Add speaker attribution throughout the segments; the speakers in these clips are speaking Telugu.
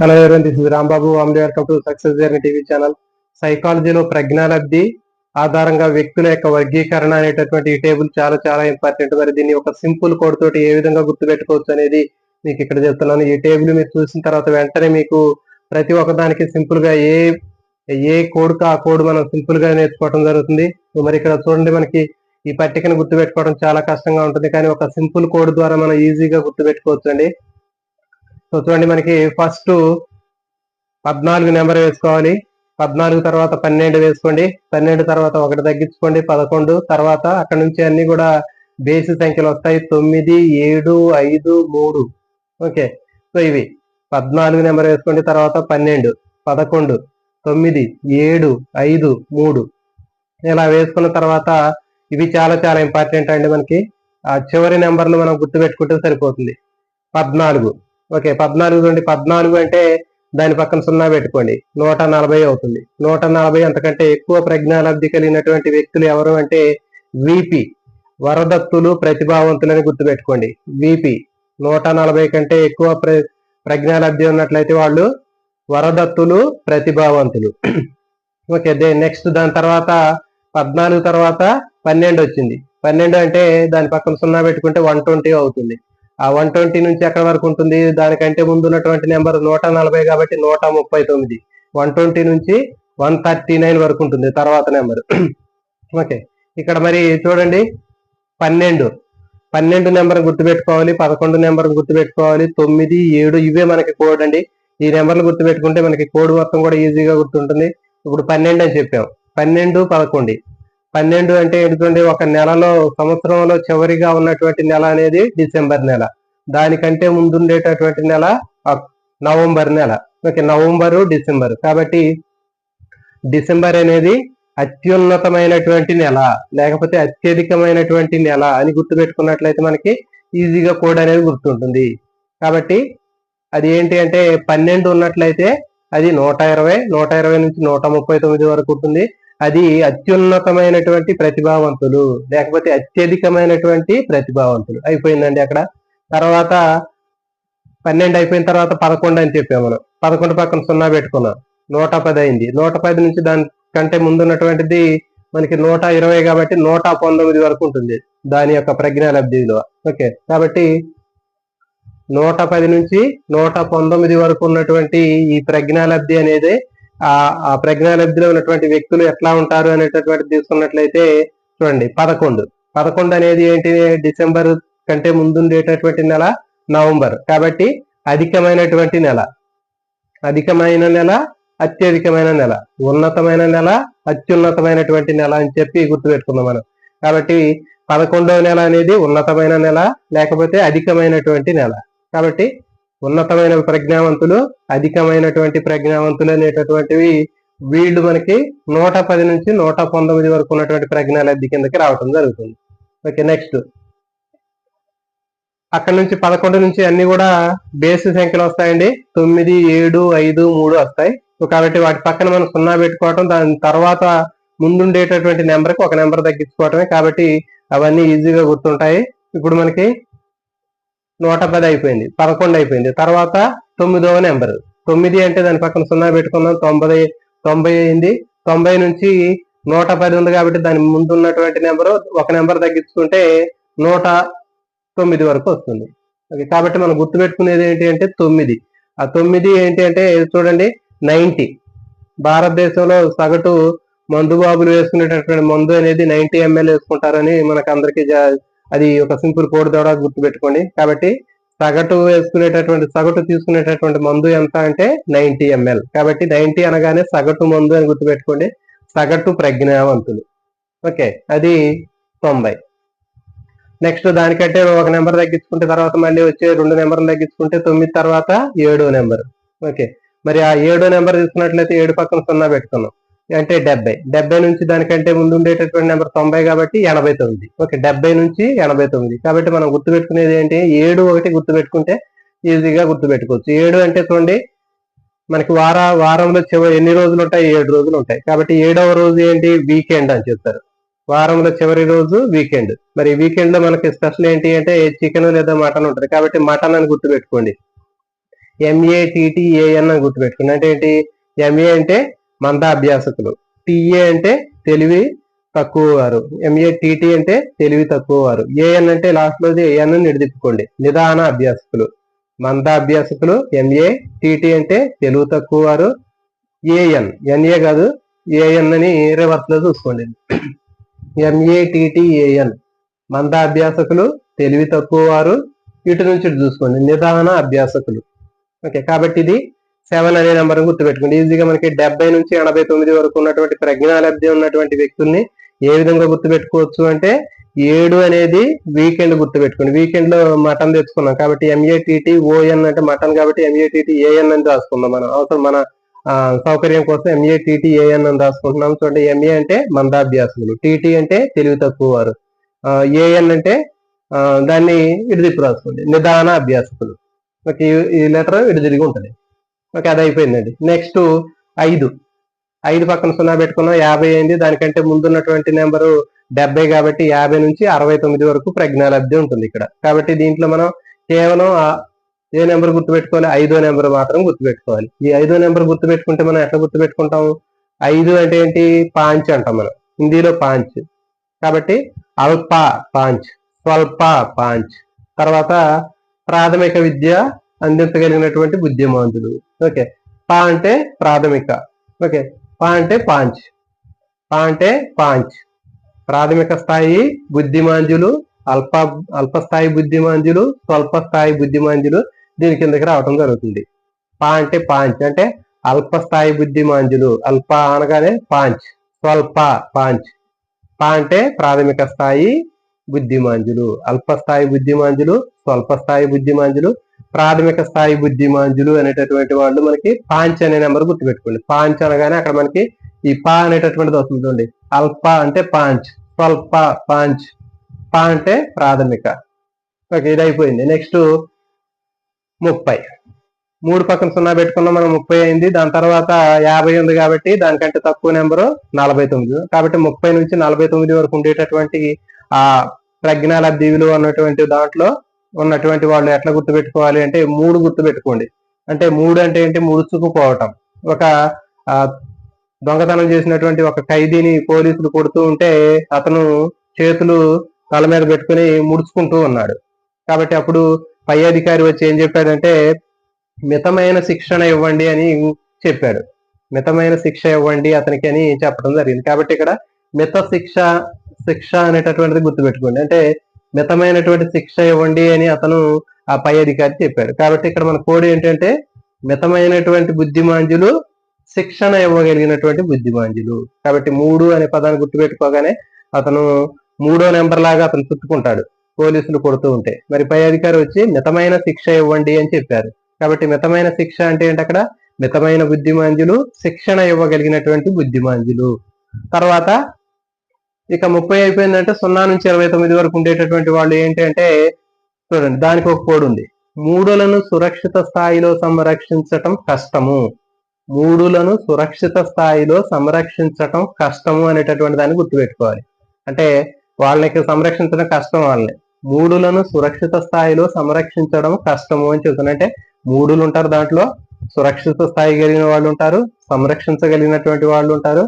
Speaker 1: హలో ఎవరైనా this is Rambabu వామ్డే welcome to success journey TV channel. సైకాలజీలో ప్రజ్ఞాలబ్ధి ఆధారంగా వ్యక్తుల యొక్క వర్గీకరణ అనేటటువంటి ఈ టేబుల్ చాలా చాలా ఇంపార్టెంట్. మరి దీన్ని ఒక సింపుల్ కోడ్ తోటి ఏ విధంగా గుర్తుపెట్టుకోవచ్చు అనేది మీకు ఇక్కడ చెప్తున్నాను. ఈ టేబుల్ మీరు చూసిన తర్వాత వెంటనే మీకు ప్రతి ఒక్కదానికి సింపుల్గా ఏ ఏ కోడ్కి ఆ కోడ్ మనం సింపుల్గా నేర్చుకోవడం జరుగుతుంది. మరి ఇక్కడ చూడండి మనకి ఈ పట్టికను గుర్తుపెట్టుకోవడం చాలా కష్టంగా ఉంటుంది. కానీ ఒక సింపుల్ కోడ్ ద్వారా మనం ఈజీగా గుర్తుపెట్టుకోవచ్చు అండి సో చూడండి మనకి ఫస్ట్ పద్నాలుగు నెంబర్ వేసుకోవాలి. పద్నాలుగు తర్వాత పన్నెండు వేసుకోండి. పన్నెండు తర్వాత ఒకటి తగ్గించుకోండి. పదకొండు తర్వాత అక్కడ నుంచి అన్ని కూడా బేసి సంఖ్యలు వస్తాయి. తొమ్మిది ఏడు ఐదు మూడు. ఓకే. సో ఇవి పద్నాలుగు నెంబర్ వేసుకోండి. తర్వాత పన్నెండు పదకొండు తొమ్మిది ఏడు ఐదు మూడు. ఇలా వేసుకున్న తర్వాత ఇవి చాలా చాలా ఇంపార్టెంట్ అండి మనకి. ఆ చివరి నెంబర్లు మనం గుర్తుపెట్టుకుంటే సరిపోతుంది. పద్నాలుగు. ఓకే పద్నాలుగు నుండి పద్నాలుగు అంటే దాని పక్కన సున్నా పెట్టుకోండి. నూట నలభై అవుతుంది. నూట నలభై అంతకంటే ఎక్కువ ప్రజ్ఞాలబ్ధి కలిగినటువంటి వ్యక్తులు ఎవరు అంటే విపి వరదత్తులు ప్రతిభావంతులని గుర్తుపెట్టుకోండి. విపి నూట నలభై కంటే ఎక్కువ ప్ర ప్రజ్ఞాలబ్ధి ఉన్నట్లయితే వాళ్ళు వరదత్తులు ప్రతిభావంతులు. ఓకే దే నెక్స్ట్ దాని తర్వాత పద్నాలుగు తర్వాత పన్నెండు వచ్చింది. పన్నెండు అంటే దాని పక్కన సున్నా పెట్టుకుంటే వన్ ట్వంటీ అవుతుంది. ఆ వన్ ట్వంటీ నుంచి ఎక్కడ వరకు ఉంటుంది? దానికంటే ముందు ఉన్నటువంటి నెంబర్ నూట నలభై కాబట్టి నూట ముప్పై తొమ్మిది. వన్ ట్వంటీ నుంచి వన్ థర్టీ నైన్ వరకు ఉంటుంది తర్వాత నెంబర్. ఓకే. ఇక్కడ మరి చూడండి. పన్నెండు. పన్నెండు నెంబర్ గుర్తుపెట్టుకోవాలి పదకొండు నెంబర్ గుర్తుపెట్టుకోవాలి తొమ్మిది ఏడు ఇవే మనకి కోడ్ అండి. ఈ నెంబర్లు గుర్తుపెట్టుకుంటే మనకి కోడ్ మొత్తం కూడా ఈజీగా గుర్తుంటుంది. ఇప్పుడు పన్నెండు అని చెప్పాం. పన్నెండు పదకొండు. పన్నెండు అంటే ఏంటంటే ఒక నెలలో సంవత్సరంలో చివరిగా ఉన్నటువంటి నెల అనేది డిసెంబర్ నెల. దానికంటే ముందుండేటటువంటి నెల నవంబర్ నెల. Okay November December. కాబట్టి డిసెంబర్ అనేది అత్యున్నతమైనటువంటి నెల లేకపోతే అత్యధికమైనటువంటి నెల అని గుర్తుపెట్టుకున్నట్లయితే మనకి ఈజీగా కోడ్ అనేది గుర్తుంటుంది. కాబట్టి అది ఏంటి అంటే పన్నెండు ఉన్నట్లయితే అది నూట ఇరవై నూట ఇరవై నుంచి నూట ముప్పై తొమ్మిది వరకు ఉంటుంది. అది అత్యున్నతమైనటువంటి ప్రతిభావంతులు లేకపోతే అత్యధికమైనటువంటి ప్రతిభావంతులు. అయిపోయిందండి అక్కడ. తర్వాత పన్నెండు అయిపోయిన తర్వాత పదకొండు అని చెప్పాము మనం. పదకొండు పక్కన సున్నా పెట్టుకున్నాం. నూట పది అయింది. నూట పది నుంచి దానికంటే ముందు ఉన్నటువంటిది మనకి నూట ఇరవై కాబట్టి నూట పంతొమ్మిది వరకు ఉంటుంది దాని యొక్క ప్రజ్ఞాలబ్ధి విలువ ఓకే. కాబట్టి నూట పది నుంచి నూట పంతొమ్మిది వరకు ఉన్నటువంటి ఈ ప్రజ్ఞాలబ్ధి అనేది ఆ ప్రజ్ఞాలబ్ధిలో ఉన్నటువంటి వ్యక్తులు ఎట్లా ఉంటారు అనేటటువంటి తీసుకున్నట్లయితే చూడండి పదకొండు. పదకొండు అనేది ఏంటి? డిసెంబర్ కంటే ముందుండేటటువంటి నెల నవంబర్. కాబట్టి అధికమైనటువంటి నెల. అధికమైన నెల అత్యధికమైన నెల. ఉన్నతమైన నెల అత్యున్నతమైనటువంటి నెల అని చెప్పి గుర్తుపెట్టుకుందాం మనం. కాబట్టి పదకొండవ నెల అనేది ఉన్నతమైన నెల లేకపోతే అధికమైనటువంటి నెల. కాబట్టి ఉన్నతమైన ప్రజ్ఞావంతులు అధికమైనటువంటి ప్రజ్ఞావంతులు అనేటటువంటివి వీళ్ళు మనకి నూట పది నుంచి నూట పంతొమ్మిది వరకు ఉన్నటువంటి ప్రజ్ఞాలబ్ధి కిందకి రావటం జరుగుతుంది. Okay next. అక్కడ నుంచి పదకొండు నుంచి అన్ని కూడా బేసి సంఖ్యలు వస్తాయండి. తొమ్మిది ఏడు ఐదు మూడు వస్తాయి. సో కాబట్టి వాటి పక్కన మనం సున్నా పెట్టుకోవటం దాని తర్వాత ముందుండేటటువంటి నెంబర్కి ఒక నెంబర్ తగ్గించుకోవటమే. కాబట్టి అవన్నీ ఈజీగా గుర్తుంటాయి. ఇప్పుడు మనకి నూట పది అయిపోయింది పదకొండు అయిపోయింది. తర్వాత తొమ్మిదవ నెంబర్. తొమ్మిది అంటే దాని పక్కన సున్నా పెట్టుకుందాం. తొంభై తొంభై అయింది. తొంభై నుంచి నూట పది ఉంది కాబట్టి దాని ముందు ఉన్నటువంటి నెంబరు ఒక నెంబర్ తగ్గించుకుంటే నూట తొమ్మిది వరకు వస్తుంది. ఓకే కాబట్టి మనం గుర్తుపెట్టుకునేది ఏంటి అంటే తొమ్మిది. ఆ తొమ్మిది ఏంటి అంటే చూడండి నైంటీ. భారతదేశంలో సగటు మందు బాబులు వేసుకునేటటువంటి మందు అనేది నైన్టీ ఎంఎల్ వేసుకుంటారని మనకు అందరికీ అది ఒక సింపుల్ కోడ్ ద్వారా గుర్తుపెట్టుకోండి. కాబట్టి సగటు వేసుకునేటటువంటి సగటు తీసుకునేటటువంటి మందు ఎంత అంటే నైన్టీ ఎంఎల్. కాబట్టి నైన్టీ అనగానే సగటు మందు అని గుర్తుపెట్టుకోండి. సగటు ప్రజ్ఞావంతులు. ఓకే అది తొంభై. నెక్స్ట్ దానికంటే ఒక నెంబర్ తగ్గించుకుంటే తర్వాత మళ్ళీ వచ్చే రెండు నెంబర్లు తగ్గించుకుంటే తొమ్మిది తర్వాత ఏడో నెంబర్. ఓకే మరి ఆ ఏడో నెంబర్ తీసుకున్నట్లయితే ఏడు పక్కన సున్నా పెట్టుకున్నాం. అంటే డెబ్బై. డెబ్బై నుంచి దానికంటే ముందు ఉండేటటువంటి నెంబర్ తొంభై కాబట్టి ఎనభై తొమ్మిది. ఓకే డెబ్బై నుంచి ఎనభై తొమ్మిది. కాబట్టి మనం గుర్తుపెట్టుకునేది ఏంటి? ఏడు ఒకటి గుర్తుపెట్టుకుంటే ఈజీగా గుర్తుపెట్టుకోవచ్చు. ఏడు అంటే చూడండి మనకి వార వారంలో చివరి ఎన్ని రోజులు ఉంటాయి? ఏడు రోజులు ఉంటాయి. కాబట్టి ఏడవ రోజు ఏంటి? వీకెండ్ అని చెప్తారు. వారంలో చివరి రోజు వీకెండ్. మరి వీకెండ్లో మనకి స్పెషల్ ఏంటి అంటే చికెన్ లేదా మటన్ ఉంటుంది. కాబట్టి మటన్ అని గుర్తుపెట్టుకోండి. ఎంఏటిటిఏఎన్ అని గుర్తుపెట్టుకోండి. అంటే ఏంటి? ఎంఏ అంటే మంద అభ్యాసకులు టిఏ అంటే తెలివి తక్కువ వారు. ఎంఏటిటి అంటే తెలివి తక్కువ వారు. ఏఎన్ అంటే లాస్ట్లో ఏఎన్ నిడిదిప్పుకోండి నిదాన అభ్యాసకులు. మంద అభ్యాసకులు ఎంఏ టిటి అంటే తెలివి తక్కువ వారు. ఏఎన్. ఎన్ఏ కాదు ఏఎన్ అని రివర్స్లో చూసుకోండి. ఎంఏటిటిఏఎన్ మంద అభ్యాసకులు తెలివి తక్కువ వారు. ఇటు నుంచి ఇటు చూసుకోండి. నిదాన అభ్యాసకులు. ఓకే కాబట్టి ఇది సెవెన్ అనే నెంబర్ గుర్తుపెట్టుకోండి. ఈజీగా మనకి డెబ్బై నుంచి ఎనభై తొమ్మిది వరకు ఉన్నటువంటి ప్రజ్ఞాలబ్ధి ఉన్నటువంటి వ్యక్తుల్ని ఏ విధంగా గుర్తుపెట్టుకోవచ్చు అంటే ఏడు అనేది వీకెండ్ గుర్తుపెట్టుకోండి. వీకెండ్లో మటన్ తెచ్చుకున్నాం కాబట్టి ఎంఏటిటి ఓఎన్ అంటే మటన్ కాబట్టి ఎంఏటిటి ఏఎన్ అని రాసుకుందాం మనం. అవసరం మన సౌకర్యం కోసం ఎంఏటిటి ఏఎన్ అని రాసుకుంటున్నాం. చూడండి ఎంఏ అంటే మందాభ్యాసకులు టీటీ అంటే తెలివి తక్కువ వారు. ఏఎన్ అంటే ఆ, దాన్ని ఇడిదిప్పు రాసుకోండి. నిదాన అభ్యాసకులు. ఈ- లెటర్ ఇడిదిరిగి ఉంటుంది. ఓకే అది అయిపోయిందండి. నెక్స్ట్ ఐదు. ఐదు పక్కన సున్నా పెట్టుకున్నాం యాభై అయింది. దానికంటే ముందున్నటువంటి నెంబరు డెబ్బై కాబట్టి యాభై నుంచి అరవై తొమ్మిది వరకు ప్రజ్ఞాలబ్ధి ఉంటుంది ఇక్కడ. కాబట్టి దీంట్లో మనం కేవలం ఏ నెంబర్ గుర్తుపెట్టుకోవాలి? ఐదో నెంబర్ మాత్రం గుర్తుపెట్టుకోవాలి. ఈ ఐదో నెంబర్ గుర్తుపెట్టుకుంటే మనం ఎట్లా గుర్తుపెట్టుకుంటాం ఐదు అంటే ఏంటి? పాంచ్ అంటాం మనం. హిందీలో పాంచ్. కాబట్టి అల్ప పాంచ్. స్వల్ప పాంచ్. తర్వాత ప్రాథమిక విద్య అందించగలిగినటువంటి బుద్ధిమాంతులు ఓకే. పా అంటే ప్రాథమిక. ఓకే. పా అంటే పాంచ్. పా అంటే పాంచ్. ప్రాథమిక స్థాయి బుద్ధిమాంజులు అల్ప అల్పస్థాయి బుద్ధిమాంజులు స్వల్ప స్థాయి బుద్ధిమాంజులు దీని కిందకి రావటం జరుగుతుంది. పా అంటే పాంచ్. అంటే అల్ప స్థాయి బుద్ధిమాంజులు అల్ప అనగానే పాంచ్. స్వల్ప పాంచ్. పా అంటే ప్రాథమిక స్థాయి బుద్ధిమాంజులు అల్ప స్థాయి బుద్ధిమాంజులు స్వల్ప స్థాయి బుద్ధిమాంజులు ప్రాథమిక స్థాయి బుద్ధిమాంజులు అనేటటువంటి వాళ్ళు మనకి పాంచ్ అనే నెంబర్ గుర్తుపెట్టుకోండి. పాంచ్ అనగానే అక్కడ మనకి ఈ పా అనేటటువంటిది వస్తుందండి అల్ప అంటే పాంచ్. స్వల్ప పాంచ్. పా అంటే ప్రాథమిక. ఓకే ఇది అయిపోయింది. నెక్స్ట్ ముప్పై. మూడు పక్కన సున్నా పెట్టుకున్నాం మనం ముప్పై అయింది. దాని తర్వాత యాభై ఉంది కాబట్టి దానికంటే తక్కువ నెంబరు నలభై తొమ్మిది. కాబట్టి ముప్పై నుంచి నలభై తొమ్మిది వరకు ఉండేటటువంటి ఆ ప్రజ్ఞాలబ్ధి విలువ అన్నటువంటి దాంట్లో ఉన్నటువంటి వాళ్ళు ఎట్లా గుర్తుపెట్టుకోవాలి అంటే మూడు గుర్తుపెట్టుకోండి. అంటే మూడు అంటే ఏంటి? ముడుచుకుపోవటం ఒక దొంగతనం చేసినటువంటి ఒక ఖైదీని పోలీసులు కొడుతూ ఉంటే అతను చేతులు తల మీద పెట్టుకుని ముడుచుకుంటూ ఉన్నాడు. కాబట్టి అప్పుడు పై అధికారి వచ్చి ఏం చెప్పాడంటే మితమైన శిక్షణ ఇవ్వండి అని చెప్పాడు. మితమైన శిక్ష ఇవ్వండి అతనికి అని చెప్పడం జరిగింది. కాబట్టి ఇక్కడ మిత శిక్ష శిక్ష అనేటటువంటిది గుర్తుపెట్టుకోండి. అంటే మితమైనటువంటి శిక్ష ఇవ్వండి అని అతను ఆ పై అధికారి చెప్పాడు. కాబట్టి ఇక్కడ మన కోడ్ ఏంటంటే మితమైనటువంటి బుద్ధిమాంజులు శిక్షణ ఇవ్వగలిగినటువంటి బుద్ధిమాంజులు. కాబట్టి మూడు అనే పదాన్ని గుర్తుపెట్టుకోగానే అతను మూడో నెంబర్ లాగా అతను చుట్టుకుంటాడు. పోలీసులు కొడుతూ ఉంటే. మరి పై అధికారి వచ్చి మితమైన శిక్ష ఇవ్వండి అని చెప్పారు. కాబట్టి మితమైన శిక్ష అంటే ఏంటి అక్కడ? మితమైన బుద్ధిమాంజులు శిక్షణ ఇవ్వగలిగినటువంటి బుద్ధిమాంజులు. తర్వాత ఇక ముప్పై అయిపోయిందంటే సున్నా నుంచి ఇరవై తొమ్మిది వరకు ఉండేటటువంటి వాళ్ళు ఏంటి అంటే చూడండి దానికి ఒక కోడ్ ఉంది. మూడులను సురక్షిత స్థాయిలో సంరక్షించటం కష్టము. మూడులను సురక్షిత స్థాయిలో సంరక్షించటం కష్టము అనేటటువంటి దాన్ని గుర్తుపెట్టుకోవాలి. అంటే వాళ్ళకి సంరక్షించడం కష్టం వాళ్ళని. మూడులను సురక్షిత స్థాయిలో సంరక్షించడం కష్టము అని చెబుతున్నా. అంటే మూడులు ఉంటారు దాంట్లో సురక్షిత స్థాయి కలిగిన వాళ్ళు ఉంటారు సంరక్షించగలిగినటువంటి వాళ్ళు ఉంటారు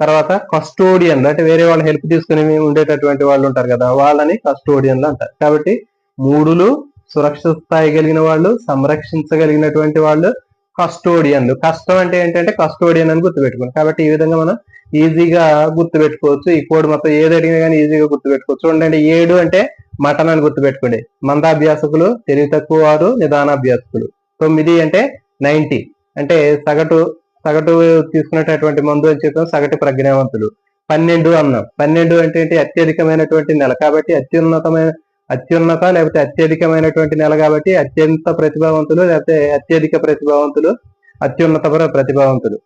Speaker 1: తర్వాత కస్టోడియన్ అంటే వేరే వాళ్ళ హెల్ప్ తీసుకుని ఉండేటటువంటి వాళ్ళు ఉంటారు కదా వాళ్ళని కస్టోడియన్లు అంటారు. కాబట్టి మూడులు సురక్షిత స్థాయి కలిగిన వాళ్ళు సంరక్షించగలిగినటువంటి వాళ్ళు కస్టోడియన్లు కష్టం అంటే ఏంటంటే కస్టోడియన్ అని గుర్తుపెట్టుకోండి. కాబట్టి ఈ విధంగా మనం ఈజీగా గుర్తుపెట్టుకోవచ్చు. ఈ కోడ్ మొత్తం ఏది అడిగినా కానీ ఈజీగా గుర్తుపెట్టుకోవచ్చు. చూడండి ఏడు అంటే మటన్ అని గుర్తుపెట్టుకోండి. మందాభ్యాసకులు తెలివి తక్కువ వారు నిదానాభ్యాసకులు. తొమ్మిది అంటే నైన్టీ అంటే సగటు సగటు తీసుకునేటటువంటి మందు అని చెప్పాం సగటు ప్రజ్ఞావంతులు. పన్నెండు అన్నాం. పన్నెండు అంటే ఏంటి? అత్యధికమైనటువంటి నెల. కాబట్టి అత్యున్నతమైన అత్యున్నత లేకపోతే అత్యధికమైనటువంటి నెల కాబట్టి అత్యంత ప్రతిభావంతులు లేకపోతే అత్యధిక ప్రతిభావంతులు అత్యున్నత ప్రతిభావంతులు.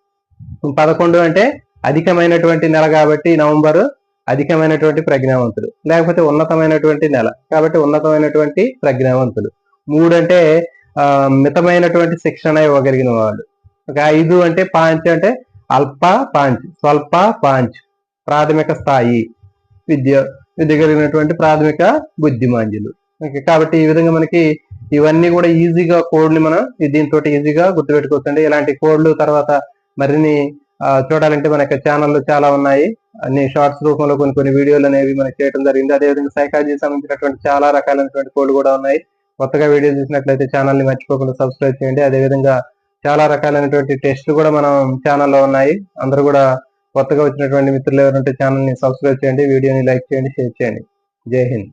Speaker 1: పదకొండు అంటే అధికమైనటువంటి నెల కాబట్టి నవంబర్ అధికమైనటువంటి ప్రజ్ఞావంతులు. లేకపోతే ఉన్నతమైనటువంటి నెల కాబట్టి ఉన్నతమైనటువంటి ప్రజ్ఞావంతులు. మూడు అంటే ఆ, మితమైనటువంటి శిక్షణ ఇవ్వగలిగిన వాళ్ళు. ఒక ఐదు అంటే పాంచ్ అంటే అల్ప పాంచ్ స్వల్ప పాంచ్ ప్రాథమిక స్థాయి విద్య విద్య కలిగినటువంటి ప్రాథమిక బుద్ధిమాంజులు ఓకే కాబట్టి ఈ విధంగా మనకి ఇవన్నీ కూడా ఈజీగా కోడ్ని మనం దీంతో ఈజీగా గుర్తుపెట్టుకోవచ్చండి. ఇలాంటి కోడ్లు తర్వాత మరిన్ని చూడాలంటే మన యొక్క చాలా ఉన్నాయి. అన్ని షార్ట్స్ రూపంలో కొన్ని కొన్ని వీడియోలు అనేవి మనకి చేయడం జరిగింది. అదేవిధంగా సైకాలజీ సంబంధించినటువంటి చాలా రకాలైనటువంటి కోడ్లు కూడా ఉన్నాయి. కొత్తగా వీడియో చూసినట్లయితే ఛానల్ని మర్చిపోకుండా సబ్స్క్రైబ్ చేయండి. అదేవిధంగా చాలా రకాలైనటువంటి టెస్ట్లు కూడా మనం ఛానల్లో ఉన్నాయి. అందరూ కూడా కొత్తగా వచ్చినటువంటి మిత్రులు ఎవరంటే ఛానల్ని సబ్స్క్రైబ్ చేయండి వీడియోని లైక్ చేయండి షేర్ చేయండి. జై హింద్.